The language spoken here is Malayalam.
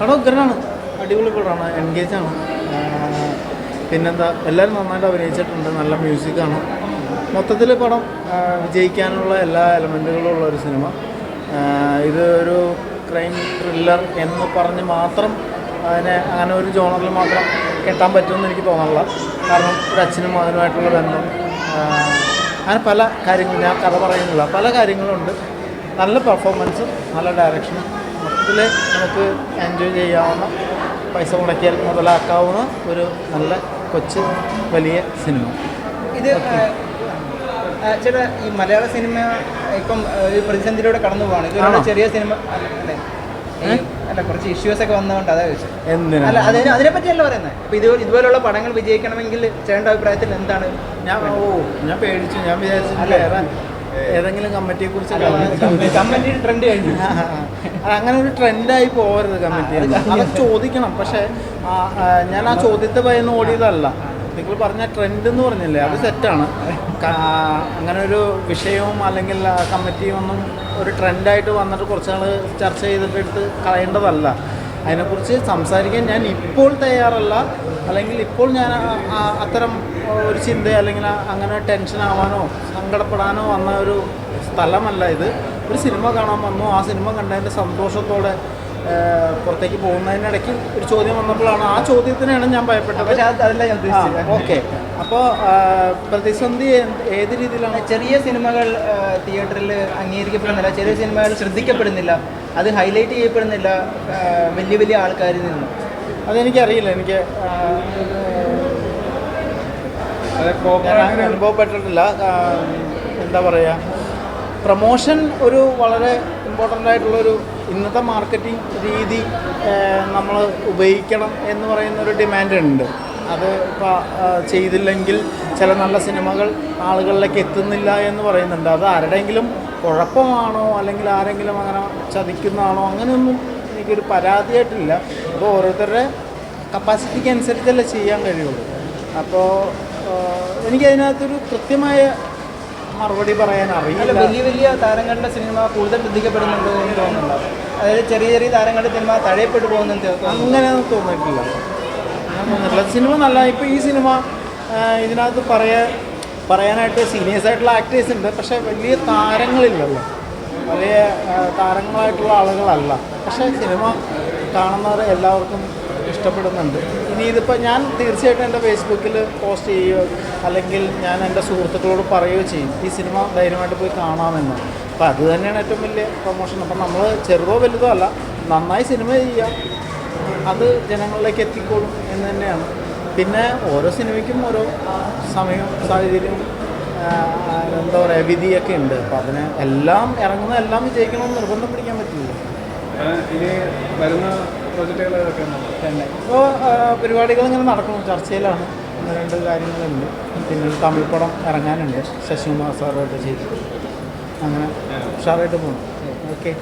പടം അടിപൊളി പടമാണ്. എൻഗേജ് ആണ്. പിന്നെന്താ? എല്ലാവരും നന്നായിട്ട് അഭിനയിച്ചിട്ടുണ്ട്. നല്ല മ്യൂസിക്കാണ് മൊത്തത്തിൽ പടം വിജയിക്കാനുള്ള എല്ലാ എലമെന്റുകളും ഉള്ള ഒരു സിനിമ ഇത് ഒരു ക്രൈം ത്രില്ലർ എന്ന് പറഞ്ഞ് മാത്രം അതിനെ അങ്ങനെ ഒരു ജോണറിൽ മാത്രം കെട്ടാൻ പറ്റുമെന്ന് എനിക്ക് തോന്നുന്നില്ല കാരണം ഒരു അച്ഛനും മകനുമായിട്ടുള്ള ബന്ധം. അങ്ങനെ പല കാര്യങ്ങളും ഞാൻ കഥ പറയുന്നില്ല. പല കാര്യങ്ങളുണ്ട്. നല്ല പെർഫോമൻസും നല്ല ഡയറക്ഷനും മൊത്തത്തിൽ നമുക്ക് എൻജോയ് ചെയ്യാവുന്ന പൈസ മുടക്കിയാൽ മുതലാക്കാവുന്ന ഒരു നല്ല കൊച്ച് വലിയ സിനിമ. ഇത് ചേട്ടാ ഈ മലയാള സിനിമ ഇപ്പം ഒരു പ്രതിസന്ധിയിലൂടെ കടന്നു പോവാണ്. ഇതൊരു ചെറിയ സിനിമ അല്ല? കുറച്ച് ഇഷ്യൂസ് ഒക്കെ വന്നതുകൊണ്ട് അതാ ചോദിച്ചത്. അല്ല അതിന് അതിനെ പറ്റിയല്ല പറയുന്നത് ഇപ്പൊ ഇത് ഇതുപോലുള്ള പടങ്ങൾ വിജയിക്കണമെങ്കിൽ ചേട്ടന്റെ അഭിപ്രായത്തിൽ എന്താണ്? ഞാൻ ഓ ഞാൻ പേടിച്ചു. ഞാൻ വിചാരിച്ചു ഏതെങ്കിലും കമ്മിറ്റിയെ കുറിച്ച് ട്രെൻഡ് കഴിഞ്ഞു. അങ്ങനെ ഒരു ട്രെൻഡായി പോകരുത് കമ്മിറ്റി അത് ചോദിക്കണം. പക്ഷേ ഞാൻ ആ ചോദ്യത്തെ ഭയന്ന് ഓടിയതല്ല. നിങ്ങൾ പറഞ്ഞ ട്രെൻഡ് എന്ന് പറഞ്ഞില്ലേ അത് സെറ്റാണ് അങ്ങനെ ഒരു വിഷയവും അല്ലെങ്കിൽ കമ്മിറ്റിയും ഒന്നും ഒരു ട്രെൻഡായിട്ട് വന്നിട്ട് കുറച്ച് നാൾ ചർച്ച ചെയ്തിട്ട് എടുത്ത് കളയേണ്ടതല്ല. അതിനെക്കുറിച്ച് സംസാരിക്കാൻ ഞാൻ ഇപ്പോൾ തയ്യാറല്ല. അല്ലെങ്കിൽ ഇപ്പോൾ ഞാൻ അത്തരം ഒരു ചിന്ത അല്ലെങ്കിൽ അങ്ങനെ ടെൻഷൻ ആവാനോ സങ്കടപ്പെടാനോ വന്ന ഒരു സ്ഥലമല്ല ഇത്. ഒരു സിനിമ കാണാൻ വന്നു. ആ സിനിമ കണ്ടതിന്റെ സന്തോഷത്തോടെ പുറത്തേക്ക് പോകുന്നതിനിടയ്ക്ക് ഒരു ചോദ്യം വന്നപ്പോഴാണ് ആ ചോദ്യത്തിനാണ് ഞാൻ ഭയപ്പെട്ടത്. ഓക്കെ. അപ്പോൾ പ്രതിസന്ധി ഏത് രീതിയിലാണ്? ചെറിയ സിനിമകൾ തിയേറ്ററിൽ അംഗീകരിക്കപ്പെടുന്നില്ല. ചെറിയ സിനിമകൾ ശ്രദ്ധിക്കപ്പെടുന്നില്ല. അത് ഹൈലൈറ്റ് ചെയ്യപ്പെടുന്നില്ല വലിയ വലിയ ആൾക്കാരിൽ നിന്ന്. അതെനിക്കറിയില്ല. എനിക്ക് ആ, ഞാൻ അങ്ങനെ അനുഭവപ്പെട്ടിട്ടില്ല. എന്താ പറയുക പ്രൊമോഷൻ ഒരു വളരെ ഇമ്പോർട്ടന്റ് ആയിട്ടുള്ളൊരു ഇന്നത്തെ മാർക്കറ്റിംഗ് രീതി നമ്മൾ ഉപയോഗിക്കണം എന്ന് പറയുന്ന ഒരു ഡിമാൻഡ് ഉണ്ട്. അത് ഇപ്പോൾ ചെയ്തില്ലെങ്കിൽ ചില നല്ല സിനിമകൾ ആളുകളിലേക്ക് എത്തുന്നില്ല എന്ന് പറയുന്നുണ്ട്. അത് ആരുടെയെങ്കിലും കുഴപ്പമാണോ അല്ലെങ്കിൽ ആരെങ്കിലും അങ്ങനെ ചതിക്കുന്നതാണോ അങ്ങനെയൊന്നും എനിക്കൊരു പരാതിയായിട്ടില്ല. അപ്പോൾ ഓരോരുത്തരുടെ കപ്പാസിറ്റിക്ക് അനുസരിച്ചല്ലേ ചെയ്യാൻ കഴിയുള്ളൂ. അപ്പോൾ എനിക്കതിനകത്തൊരു കൃത്യമായ മറുപടി പറയാൻ അറിയില്ല. വലിയ വലിയ താരങ്ങളുടെ സിനിമ കൂടുതൽ ശ്രദ്ധിക്കപ്പെടുന്നുണ്ടോ എന്ന് തോന്നുന്നുണ്ടോ? അതായത് ചെറിയ ചെറിയ താരങ്ങളുടെ സിനിമ തഴയപ്പെട്ടു പോകുന്നെന്ന് അങ്ങനെ അങ്ങനെയൊന്നും തോന്നിയിട്ടില്ല. അങ്ങനെ തോന്നിയിട്ടില്ല സിനിമ നല്ല ഇപ്പോൾ ഈ സിനിമ ഇതിനകത്ത് പറയാ പറയാനായിട്ട് സീനിയേഴ്സ് ആയിട്ടുള്ള ആക്ടേഴ്സ് ഉണ്ട്. പക്ഷേ വലിയ താരങ്ങളില്ലല്ലോ. വലിയ താരങ്ങളായിട്ടുള്ള ആളുകളല്ല. പക്ഷേ സിനിമ കാണുന്നവർ എല്ലാവർക്കും ഇഷ്ടപ്പെടുന്നുണ്ട്. ഇനി ഇതിപ്പോൾ ഞാൻ തീർച്ചയായിട്ടും എന്റെ ഫേസ്ബുക്കിൽ പോസ്റ്റ് ചെയ്യുകയോ അല്ലെങ്കിൽ ഞാൻ എന്റെ സുഹൃത്തുക്കളോട് പറയുകയോ ചെയ്യും. ഈ സിനിമ ധൈര്യമായിട്ട് പോയി കാണാമെന്ന്. അപ്പോൾ അത് തന്നെയാണ് ഏറ്റവും വലിയ പ്രൊമോഷൻ അപ്പം നമ്മൾ ചെറുതോ വലുതോ അല്ല നന്നായി സിനിമ ചെയ്യുക. അത് ജനങ്ങളിലേക്ക് എത്തിക്കോളും എന്ന് തന്നെയാണ്. പിന്നെ ഓരോ സിനിമയ്ക്കും ഓരോ സമയവും സാഹചര്യവും എന്താ പറയുക വിധിയൊക്കെ ഉണ്ട്. അപ്പം അതിന് എല്ലാം ഇറങ്ങുന്ന എല്ലാം വിജയിക്കണമെന്ന് നിർബന്ധം പിടിക്കാൻ പറ്റില്ല. ഇനി വരുന്ന പ്രോജക്റ്റുകൾ തന്നെ. ഇപ്പോൾ പരിപാടികൾ ഇങ്ങനെ നടക്കണം ചർച്ചയിലാണ്. ഒന്ന് രണ്ട് കാര്യങ്ങളുണ്ട്. പിന്നെ തമിഴ് പടം ഇറങ്ങാനുണ്ട്. ശശികുമാർ സാറുമായിട്ട് ചെയ്തു അങ്ങനെ ഉഷാറായിട്ട് പോകണം ഓക്കെ.